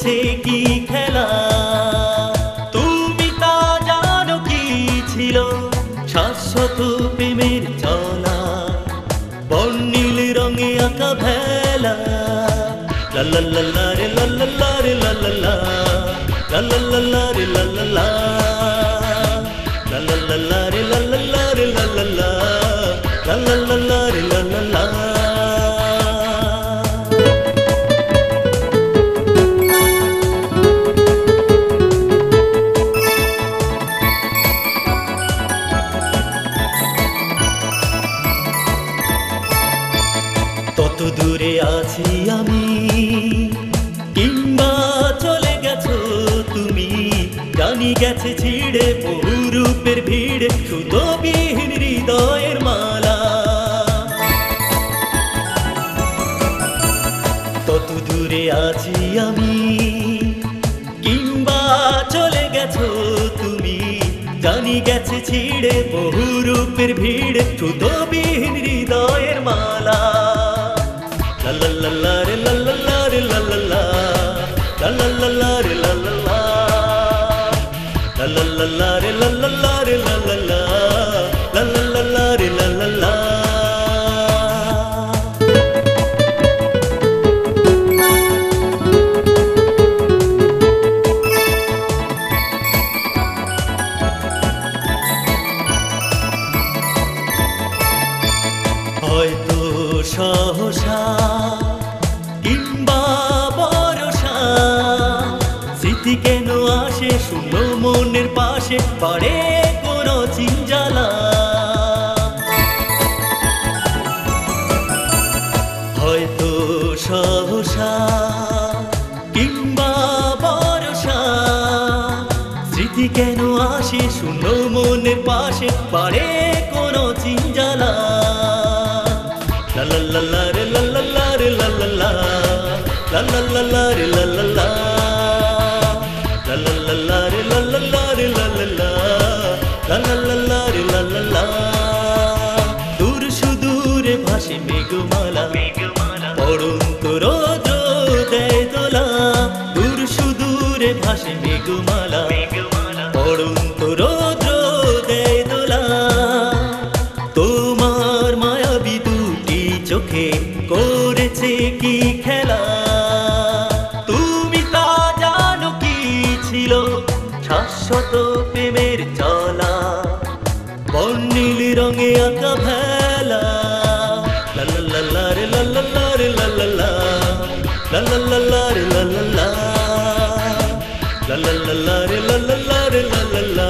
চলছে কি খেলা তুমি তা জানো কি ছিল শাশ্বত প্রেমের চলা বন রঙে আঁকা ভেলা লাল্লাল্লা রে লাল্লাল্লা রে লাল্লাল্লা লাল্লাল্লা রে লাল্লাল্লা লাল্লাল্লা রে লাল্লাল্লা দূরে আছি আমি? কিংবা চলে গেছো তুমি? জানি গেছে ছিড়ে বহু রূপের ভিড়, সুতবিহীন হৃদয়ের মালা। কত দূরে আছি আমি? কিংবা চলে গেছো তুমি? জানি গেছে ছিড়ে বহু রূপের ভিড়, সুতবিহীন হৃদয়ের মালা। la la সহসা কিংবা বরসা স্মৃতি কেন আসে শূন্য মনের পাশে পারে কোনো চিঞ্জালা হয়তো সহসা কিংবা বরসা স্মৃতি কেন আসে শূন্য মনের পাশে পারে কোনো চিঞ্জালা la la la la la শত প্রেমের চলা বন নীল রঙে আঁকা ভেলা লাল্লা রে লাল্লা রে লাল্লা লাল্লা রে লাল্লা লাল্লা রে লাল্লা রে লাল্লা